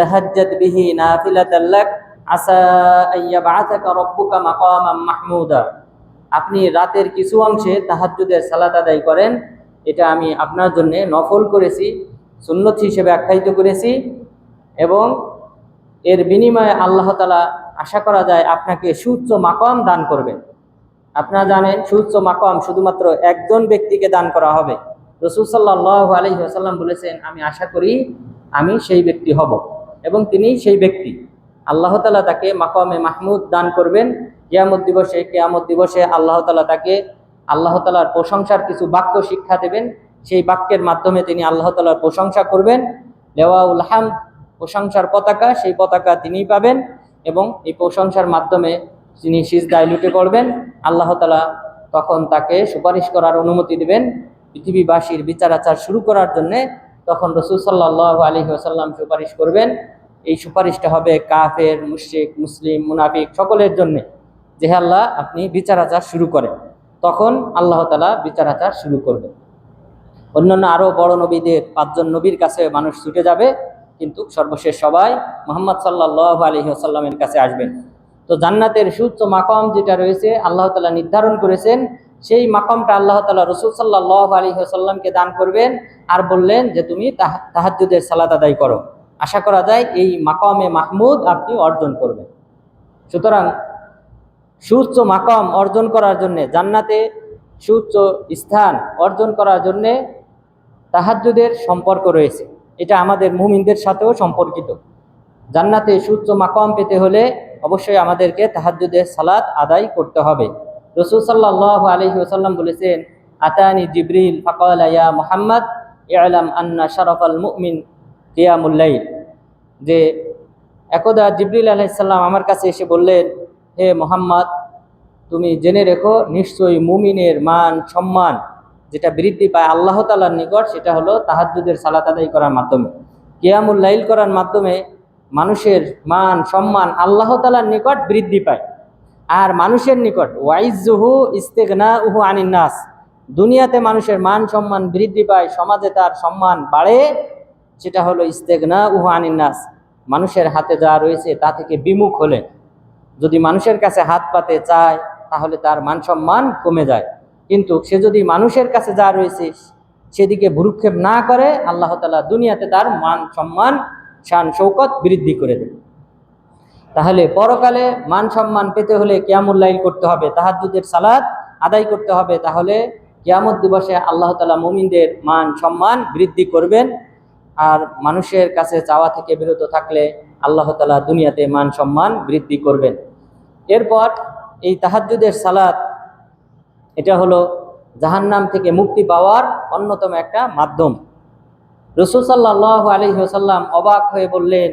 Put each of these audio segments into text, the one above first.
তাহাজ্জাদ বিহি নাফিলাতাল লাক, আসা আইয়াবাআতাকা রাব্বুকা মাকামান মাহমুদা। আপনি রাতের কিছু অংশে তাহাজ্জুদের সালাত আদায় করেন, এটা আমি আপনার জন্য নফল করেছি, সুন্নত হিসেবে আখ্যায়িত করেছি এবং এর বিনিময়ে আল্লাহ তালা আশা করা যায় আপনাকে সুচ্চ মাকাম দান করবেন আপনারা জানেন সুচ্চ মাকাম শুধুমাত্র একজন ব্যক্তিকে দান করা হবে। রসুল সাল্লাহ আলহিহাসাল্লাম বলেছেন, আমি আশা করি আমি সেই ব্যক্তি হব। এবং তিনি সেই ব্যক্তি। আল্লাহ তালা তাকে মাকামে মাহমুদ দান করবেন। কিয়ামত দিবসে, কেয়ামত দিবসে আল্লাহ তালা তাকে আল্লাহ তালার প্রশংসার কিছু বাক্য শিক্ষা দেবেন। সেই বাক্যের মাধ্যমে তিনি আল্লাহ তালার প্রশংসা করবেন। লেওয়াউল হাম, প্রশংসার পতাকা, সেই পতাকা তিনিই পাবেন এবং এই প্রশংসার মাধ্যমে তিনি সিজদায় লুটে পড়বেন। আল্লাহ তালা তখন তাকে সুপারিশ করার অনুমতি দেবেন। পৃথিবীবাসীর বিচার আচার শুরু করার জন্যে তখন রসুল সাল্লাহ আলী আসাল্লাম সুপারিশ করবেন। এই সুপারিশটা হবে কাফের, মুশরিক, মুসলিম, মুনাফিক সকলের জন্যে। যে আল্লাহ, আপনি বিচার আচার শুরু করেন। তখন আল্লাহ তালা বিচার আচার শুরু করবেন। অন্যান্য আরও বড় নবীদের, পাঁচজন নবীর কাছে মানুষ ছুটে যাবে, কিন্তু সর্বশেষ সবাই মোহাম্মদ সাল্লাহ আলী আসাল্লামের কাছে আসবেন। তো জান্নাতের সুচ্চ মাকাম যেটা রয়েছে, আল্লাহ তালা নির্ধারণ করেছেন সেই মাকামটা আল্লাহ তালা রসুল সাল্লাহ আলী আসাল্লামকে দান করবেন আর বললেন যে তুমি তাহা- তাহাজ্জুদের সালাত আদায় করো। আশা করা যায় এই মাকামে মাহমুদ আপনি অর্জন করবেন। সুতরাং সুউচ্চ মাকাম অর্জন করার জন্যে, জান্নাতে সুউচ্চ স্থান অর্জন করার জন্যে তাহাজ্জুদের সম্পর্ক রয়েছে। এটা আমাদের মুমিনদের সাথেও সম্পর্কিত। জান্নাতে সুউচ্চ মাকাম পেতে হলে অবশ্যই আমাদেরকে তাহাজ্জুদের সালাত আদায় করতে হবে। রসুল সাল্লাহ আলহি ওসাল্লাম বলেছেন, আতানি জিবরিল ফকাল ইয়া মোহাম্মদ ইয়ালাম আন্না শরফ আল মুমিন কিয়ামুল্লাইল যে একদা জিবরিল আলাইসাল্লাম আমার কাছে এসে বললেন, হে মোহাম্মদ, তুমি জেনে রেখো, নিশ্চয়ই মুমিনের মান, সম্মান যেটা বৃদ্ধি পায় আল্লাহ তালার নিকট, সেটা হলো তাহাজ্জুদের সালাত আদায় করার মাধ্যমে। কিয়ামুল লাইল করার মাধ্যমে মানুষের মান, সম্মান আল্লাহ তালার নিকট বৃদ্ধি পায়। আর মানুষের নিকট, ওয়াইজুহু ইস্তেগনা উহু আনিন্নাস। দুনিয়াতে মানুষের মান সম্মান বৃদ্ধি পায়, সমাজে তার সম্মান বাড়ে, সেটা হলো ইস্তেগনা উহু আনিন্নাস। মানুষের হাতে যা রয়েছে তা থেকে বিমুখ হলে, যদি মানুষের কাছে হাত পাতে চায়, তাহলে তার মান সম্মান কমে যায়। কিন্তু সে যদি মানুষের কাছে যা রয়েছে সেদিকে ভুরুক্ষেপ না করে, আল্লাহ তালা দুনিয়াতে তার মান সম্মান, শান, শৌকত বৃদ্ধি করে দেবে তাহলে পরকালে মান সম্মান পেতে হলে কিয়ামুল্লাইল করতে হবে, তাহাজ্জুদের সালাদ আদায় করতে হবে, তাহলে কিয়ামত দিবসে আল্লাহ তালা মুমিনদের মান সম্মান বৃদ্ধি করবেন। আর মানুষের কাছে চাওয়া থেকে বিরত থাকলে আল্লাহ তালা দুনিয়াতে মান সম্মান বৃদ্ধি করবেন। এরপর এই তাহাজ্জুদের সালাদ এটা হলো জাহান্নাম থেকে মুক্তি পাওয়ার অন্যতম একটা মাধ্যম। রসুল সাল্লাহ আলী অবাক হয়ে বললেন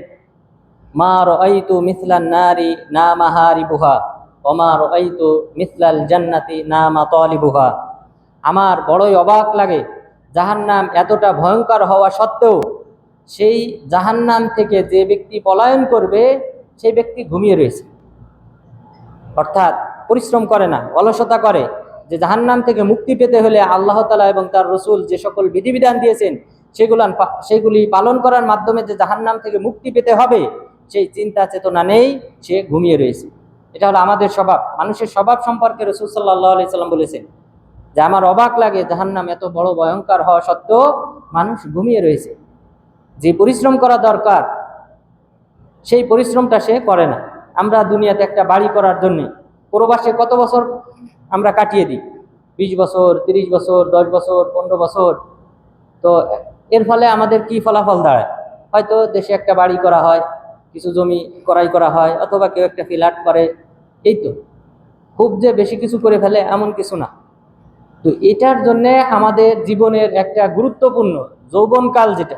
মা রআইতু মিসলান নারি না মাহারি বুহা ওমা রআইতু মিসলাল জান্নাতি না মা বুহা আমার বড়ই অবাক লাগে জাহান্নাম এতটা ভয়ঙ্কর হওয়া সত্ত্বেও সেই জাহান্নাম থেকে যে ব্যক্তি পলায়ন করবে, সেই ব্যক্তি ঘুমিয়ে রয়েছে। অর্থাৎ পরিশ্রম করে না, অলসতা করে যে জাহান্নাম থেকে মুক্তি পেতে হলে আল্লাহ তালা এবং তার রসুল যে সকল বিধিবিধান দিয়েছেন, সেগুলান সেগুলি পালন করার মাধ্যমে যে জাহান্নাম থেকে মুক্তি পেতে হবে সেই চিন্তা চেতনা নেই, সে ঘুমিয়ে রয়েছে। এটা হলো আমাদের স্বভাব। মানুষের স্বভাব সম্পর্কে রসুল সাল্লাহ সাল্লাম বলেছেন যে, আমার অবাক লাগে জাহান্নাম এত বড় ভয়ঙ্কর হওয়া সত্ত্বেও মানুষ ঘুমিয়ে রয়েছে। যে পরিশ্রম করা দরকার, সেই পরিশ্রমটা সে করে না। আমরা দুনিয়াতে একটা বাড়ি করার জন্যে প্রবাসে কত বছর আমরা কাটিয়ে দিই? বিশ বছর, তিরিশ বছর, দশ বছর, পনেরো বছর। তো এর ফলে আমাদের কি ফলাফল দাঁড়ায়? হয়তো দেশে একটা বাড়ি করা হয় কিছু জমি করাই করা হয় অথবা কেউ একটা ফ্ল্যাট করে, এই তো। খুব যে বেশি কিছু করে ফেলে এমন কিছু না। তো এটার জন্যে আমাদের জীবনের একটা গুরুত্বপূর্ণ যৌবনকাল যেটা,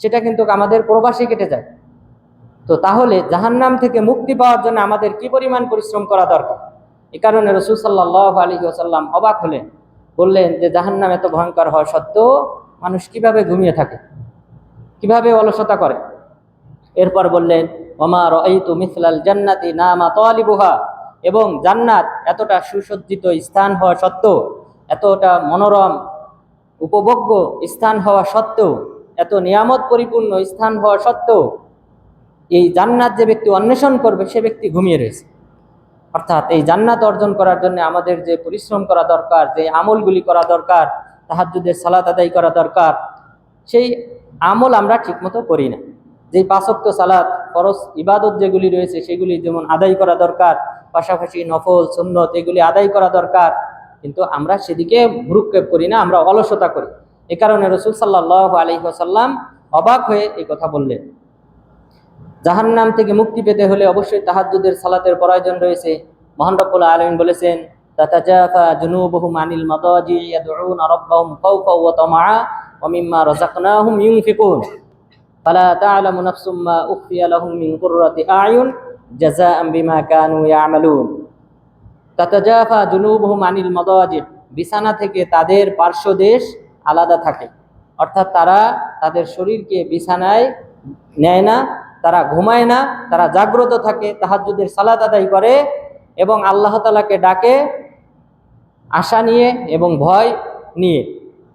সেটা কিন্তু আমাদের প্রবাসে কেটে যায়। তো তাহলে জাহান্নাম থেকে মুক্তি পাওয়ার জন্য আমাদের কি পরিমাণ পরিশ্রম করা দরকার? এ কারণে রসুল সাল্লাহ আলী আসাল্লাম অবাক হলেন। বললেন যে জাহান্নাম এত ভয়ঙ্কর হওয়া সত্ত্বেও মানুষ কীভাবে ঘুমিয়ে থাকে? কীভাবে অলসতা করে? এরপর বললেন ওমার রঈতু মিসলাল জান্নাতি নামা তোয়ালিবুহা এবং জান্নাত এতটা সুসজ্জিত স্থান হওয়া সত্ত্বেও, এতটা মনোরম, উপভোগ্য স্থান হওয়া সত্ত্বেও, এত নিয়ামত পরিপূর্ণ স্থান হওয়া সত্ত্বেও, এই জান্নাত যে ব্যক্তি অন্বেষণ করবে, সে ব্যক্তি ঘুমিয়ে রয়েছে। অর্থাৎ এই জান্নাত অর্জন করার জন্য আমাদের যে পরিশ্রম করা দরকার, যে আমলগুলি করা দরকার, তাহাজ্জুদের সালাত আদায় করা দরকার, সেই আমল আমরা ঠিকমতো করি না। যে পাঁচক্ত সালাত, ফরজ ইবাদত যেগুলি রয়েছে সেগুলি যেমন আদায় করা দরকার, পাশাপাশি নফল, সুন্নত এগুলি আদায় করা দরকার, কিন্তু আমরা সেদিকে ভ্রুক্ষেপ করি না, আমরা অলসতা করি। এ কারণে রসুল সাল্লাহ আলহিহাসাল্লাম অবাক হয়ে এই কথা বললেন। জাহান নাম থেকে মুক্তি পেতে হলে অবশ্যই তাহাজ্জুদের সালাতের প্রয়োজন রয়েছে। মহান রব্বুল আলমিন বলেছেন, তাতাজাফা ফালা তা'লামু নাফসুম মা উখফিয়া লাহুম মিন কুররাতি আ'য়ুন জাযাআন বিমা কানু ইয়ামালুন। তাতাজাফা জুনুবহুম আনিল মাদাজি বিছানা থেকে তাদের পার্শ্বদেশ আলাদা থাকে। অর্থাৎ তারা তাদের শরীরকে বিছানায় নেয় না, তারা ঘুমায় না, তারা জাগ্রত থাকে, তাহাজ্জুদের সালাত আদায় করে এবং আল্লাহ তালাকে ডাকে আশা নিয়ে এবং ভয় নিয়ে।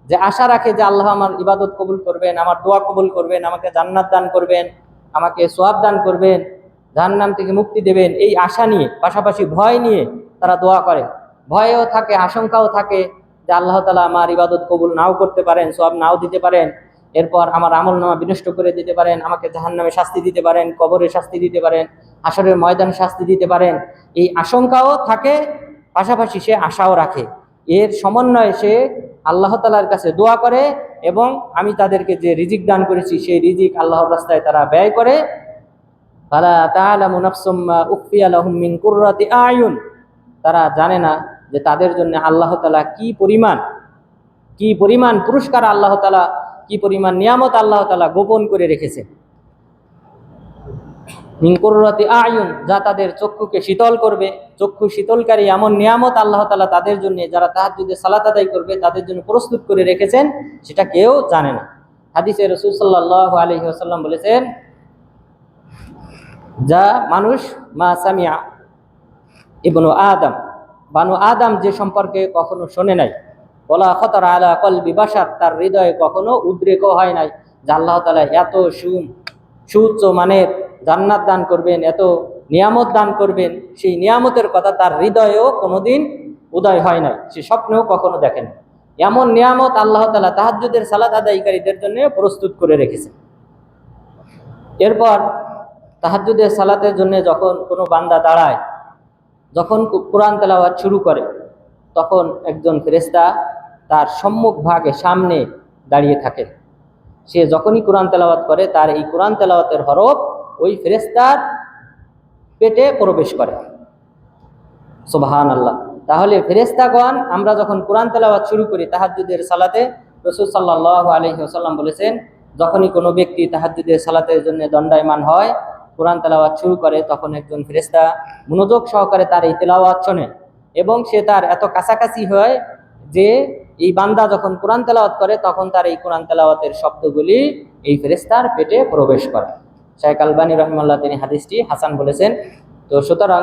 যে আশা রাখে যে আল্লাহ আমার ইবাদত কবুল করবেন, আমার দোয়া কবুল করবেন, আমাকে জান্নাত দান করবেন, আমাকে সোয়াব দান করবেন, জাহান্নাম থেকে মুক্তি দেবেন, এই আশা নিয়ে, পাশাপাশি ভয় নিয়ে তারা দোয়া করে। ভয়ও থাকে, আশঙ্কাও থাকে যে আল্লাহ তালা আমার ইবাদত কবুল নাও করতে পারেন সব নাও দিতে পারেন, এরপর আমার আমল নামা বিনষ্ট করে দিতে পারেন, আমাকে জাহান নামে শাস্তি দিতে পারেন, কবরে শাস্তি দিতে পারেন আসরের ময়দানে শাস্তি দিতে পারেন, এই আশঙ্কাও থাকে, পাশাপাশি সে আশাও রাখে। এর সমন্বয়ে সে আল্লাহ তালার কাছে দোয়া করে এবং আমি তাদেরকে যে রিজিক দান করেছি, সেই রিজিক আল্লাহর রাস্তায় তারা ব্যয় করে। আয়ুন। তারা জানে না যে তাদের জন্য আল্লাহ তালা কি পরিমাণ কি পরিমাণ পুরস্কার আল্লাহ তালা কি পরিমাণ নিয়ামত আল্লাহ তালা গোপন করে রেখেছে। মিনকুরতি আয়ুন, যা তাদের চক্ষুকে শীতল করবে। চক্ষু শীতলকারী এমন নিয়ামত আল্লাহ তালা তাদের জন্য, যারা তাহার যদি সালাত আদায় করবে, তাদের জন্য প্রস্তুত করে রেখেছেন, সেটা কেউ জানে না। হাদিসে রসুল সাল্লাহ আলহি আসাল্লাম বলেছেন, যা মানুষ, মা সামিয়া ইবনু আদম, বানু আদম যে সম্পর্কে কখনো শোনে নাই বলা খতর আলা কল বিবাসার তার হৃদয়ে কখনো উদ্রেকও হয় নাই, যে আল্লাহ তালা এত সুম, সুউচ্চ মানের জান্নাত দান করবেন, এত নিয়ামত দান করবেন, সেই নিয়ামতের কথা তার হৃদয়েও কোনোদিন উদয় হয় নাই, সে স্বপ্নেও কখনো দেখেন এমন নিয়ামত আল্লাহ তালা তাহাজ্জুদের সালাদ আদায়কারীদের জন্য প্রস্তুত করে রেখেছে এরপর তাহাজ্জুদের সালাতের জন্য যখন কোনো বান্দা দাঁড়ায়, যখন কোরআন তেলাওয়াত শুরু করে, তখন একজন ফেরেস্তা তার সম্মুখ ভাগে সামনে দাঁড়িয়ে থাকে। সে যখনই কোরআন তেলাওয়াত করে, তার এই কোরআন তেলাওয়াতের হরফ ওই ফেরেস্তার পেটে প্রবেশ করে। সুবাহান আল্লাহ তাহলে ফেরেস্তাগণ আমরা যখন কোরআন তেলাওয়াত শুরু করি তাহাজ্জুদের সালাতে, রসুল সাল্লাহ আলহি আসাল্লাম বলেছেন, যখনই কোনো ব্যক্তি তাহাজ্জুদের সালাতের জন্য দণ্ডায়মান হয়, কোরআন তেলাওয়াত শুরু করে, তখন একজন ফেরেস্তা মনোযোগ সহকারে তার এই তেলাওয়াত শোনে এবং সে তার এত কাছাকাছি হয় যে এই বান্দা যখন কোরআন তেলাওয়াত করে, তখন তার এই কোরআন তেলাওয়াতের শব্দগুলি এই ফেরেস্তার পেটে প্রবেশ করে। শাহেক আলবানী রহমাল্লাহ তিনি হাদিসটি হাসান বলেছেন। তো সুতরাং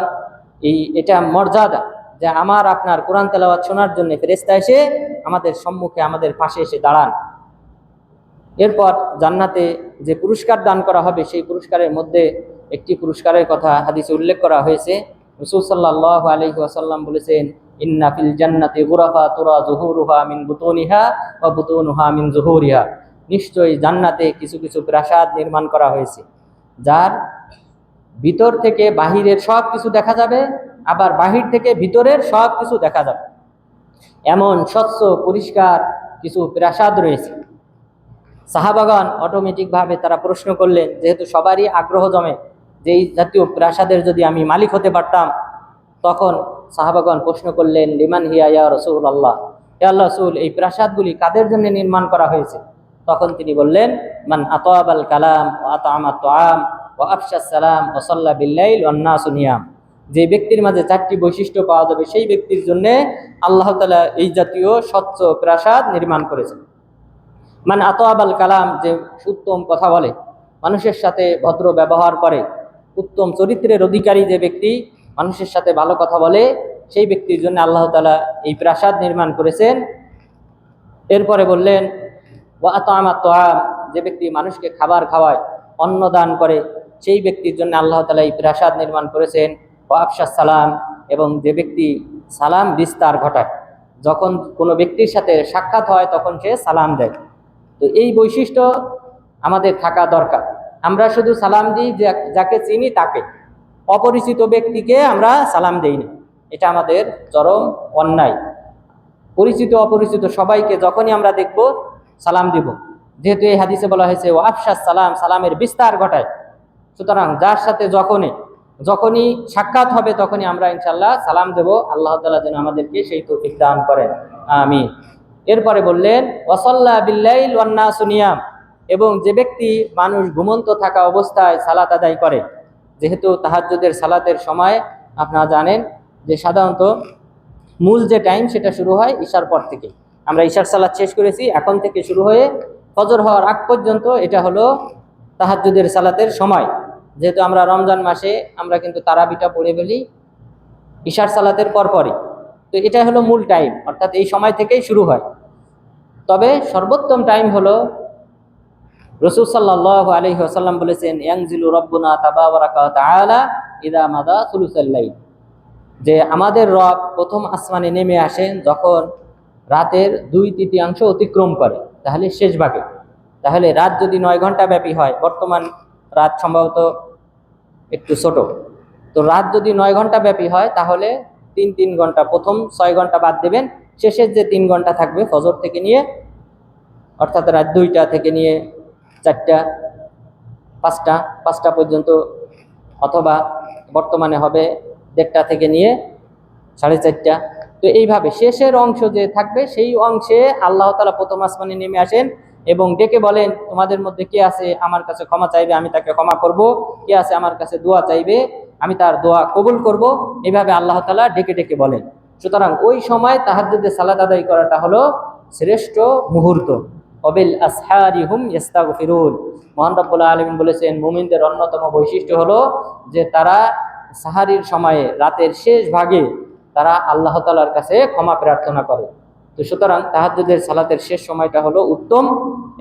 এই এটা মর্যাদা যে আমার আপনার কোরআন তেলাওয়াত শোনার জন্য ফেরেস্তা এসে আমাদের সম্মুখে আমাদের পাশে এসে দাঁড়ান। এরপর জান্নাতে যে পুরস্কার দান করা হবে সেই পুরস্কারের মধ্যে একটি পুরস্কারের কথা হাদিসে উল্লেখ করা হয়েছে। রসুল সাল্লাহ আলহি আসাল্লাম বলেছেন, ইন্না ফিল জান্নাতে গুরাফা তোরা জহুরুহা মিন বুতনিহা বা বুতনুহা মিন জহুরিহা। নিশ্চয়ই জান্নাতে কিছু কিছু প্রাসাদ নির্মাণ করা হয়েছে। যার ভিতর থেকে বাহিরের সব কিছু দেখা যাবে, আবার বাহির থেকে ভিতরের সব কিছু দেখা যাবে। এমন স্বচ্ছ, পরিষ্কার কিছু প্রাসাদ রয়েছে। সাহাবাগান অটোমেটিকভাবে তারা প্রশ্ন করলেন, যেহেতু সবারই আগ্রহ জমে যে এই জাতীয় প্রাসাদের যদি আমি মালিক হতে পারতাম, তখন সাহাবাগন প্রশ্ন করলেন, লিমান হিয়া ইয়া রসুল আল্লাহ আল্লাহ রসুল, এই প্রাসাদগুলি কাদের জন্য নির্মাণ করা হয়েছে? তখন তিনি বললেন, মান আতআব আল কালাম ও আতামাত তোয়াম ও আফসা সালাম ও সাল্লা বিল্লাইল অন্নাসুনিয়াম যে ব্যক্তির মাঝে চারটি বৈশিষ্ট্য পাওয়া যাবে, সেই ব্যক্তির জন্য আল্লাহ তালা এই জাতীয় স্বচ্ছ প্রাসাদ নির্মাণ করেছেন। মানে আতআবাল কালাম যে উত্তম কথা বলে, মানুষের সাথে ভদ্র ব্যবহার করে, উত্তম চরিত্রের অধিকারী যে ব্যক্তি, মানুষের সাথে ভালো কথা বলে, সেই ব্যক্তির জন্য আল্লাহ তালা এই প্রাসাদ নির্মাণ করেছেন। এরপরে বললেন ও আত আমার তোয়াম যে ব্যক্তি মানুষকে খাবার খাওয়ায়, অন্ন দান করে, সেই ব্যক্তির জন্য আল্লাহ তালা এই প্রাসাদ নির্মাণ করেছেন। ও আফসাস সালাম, এবং যে ব্যক্তি সালাম বিস্তার ঘটায়, যখন কোনো ব্যক্তির সাথে সাক্ষাৎ হয়, তখন সে সালাম দেয়। তো এই বৈশিষ্ট্য আমাদের থাকা দরকার। আমরা শুধু সালাম দিই যাকে চিনি তাকে। অপরিচিত ব্যক্তিকে আমরা সালাম দেই না। এটা আমাদের চরম অন্যায়। পরিচিত অপরিচিত সবাইকে যখনই আমরা দেখব সালাম দিব। যেহেতু এই হাদিসে বলা হয়েছে ও আফসাস সালাম সালামের বিস্তার ঘটায়। সুতরাং যার সাথে যখনই যখনই সাক্ষাৎ হবে, তখনই আমরা ইনশাল্লাহ সালাম দেব। আল্লাহ তালা যেন আমাদেরকে সেই তৌফিক দান করেন। আমি এরপরে বললেন ওয়াসাল্লাহ বিল্লাইল ওয়ান্না সুনিয়াম এবং যে ব্যক্তি মানুষ ঘুমন্ত থাকা অবস্থায় সালাত আদায় করে, যেহেতু তাহাজ্জুদের সালাতের সময়, আপনারা জানেন যে সাধারণত মূল যে টাইম সেটা শুরু হয় ঈশার পর থেকে। আমরা ঈশার সালাত শেষ করেছি। এখন থেকে শুরু হয়ে ফজর হওয়ার আগ পর্যন্ত এটা হলো তাহাজ্জুদের সালাতের সময়। যেহেতু আমরা রমজান মাসে আমরা কিন্তু তারাবিটা পড়ে ফেলি ঈশার সালাতের পরপরই। তো এটা হলো মূল টাইম, অর্থাৎ এই সময় থেকেই শুরু হয়। তবে সর্বোত্তম টাইম হলো রসুল সাল্লাহ আলহি আসাল্লাম বলেছেন ইয়াংজিলু রব্বুনা তাবারাকা তাআলা ইদা মাদা সুলুসাল্লাইল যে আমাদের রব প্রথম আসমানে নেমে আসেন যখন রাতের দুই তৃতীয়াংশ অতিক্রম করে। তাহলে শেষ ভাগে। তাহলে রাত যদি নয় ঘণ্টা ব্যাপী হয়, বর্তমান রাত সম্ভবত একটু ছোট। তো রাত যদি নয় ঘণ্টা ব্যাপী হয়, তাহলে তিন তিন ঘণ্টা প্রথম ছয় ঘণ্টা বাদ দেবেন। শেষের যে তিন ঘণ্টা থাকবে, ফজর থেকে নিয়ে, অর্থাৎ রাত দুইটা থেকে নিয়ে চারটা, পাঁচটা পাঁচটা পর্যন্ত, অথবা বর্তমানে হবে দেড়টা থেকে নিয়ে সাড়ে চারটা। তো এইভাবে শেষের অংশ যে থাকবে, সেই অংশে আল্লাহ তালা প্রথম আসমানে নেমে আসেন এবং ডেকে বলেন, তোমাদের মধ্যে কে আছে আমার কাছে ক্ষমা চাইবে? আমি তাকে ক্ষমা করব। কে আছে আমার কাছে দোয়া চাইবে? আমি তার দোয়া কবুল করব। এইভাবে আল্লাহ তালা ডেকে ডেকে বলেন। সুতরাং ওই সময় তাহাজ্জুদে সালাত আদায় করাটা হলো শ্রেষ্ঠ মুহূর্ত। অবিল আসহারি হুম ইস্তাগফিরুন। মহান রব্বুল আলমিন বলেছেন, মুমিনদের অন্যতম বৈশিষ্ট্য হলো যে তারা সাহারির সময়ে রাতের শেষ ভাগে তারা আল্লাহ তালার কাছে ক্ষমা প্রার্থনা করে। তো সুতরাং তাহাজ্জুদের সালাতের শেষ সময়টা হলো উত্তম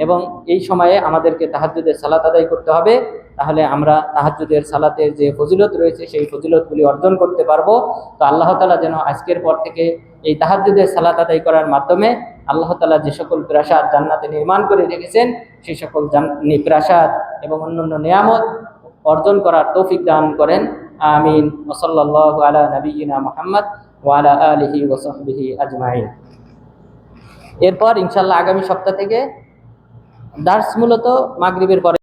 এবং এই সময়ে আমাদেরকে তাহাজ্জুদের সালাত আদায় করতে হবে। তাহলে আমরা তাহাজ্জুদের সালাতের যে ফজিলত রয়েছে, সেই ফজিলতগুলি অর্জন করতে পারব। তো আল্লাহ তালা যেন আজকের পর থেকে এই তাহাজ্জুদের সালাত আদায় করার মাধ্যমে আল্লাহ তালা যে সকল প্রাসাদ জান্নাতে নির্মাণ করে রেখেছেন, সেই সকল প্রাসাদ এবং অন্যান্য নিয়ামত অর্জন করার তৌফিক দান করেন। আমিন। ওসল্লাহ আলা নবীনা মোহাম্মদ। ওয়ালা আলিহি ওসহবিহি আজমাইন। এরপর ইনশাল্লাহ আগামী সপ্তাহ থেকে দার্স মূলত মাগরীবের পরে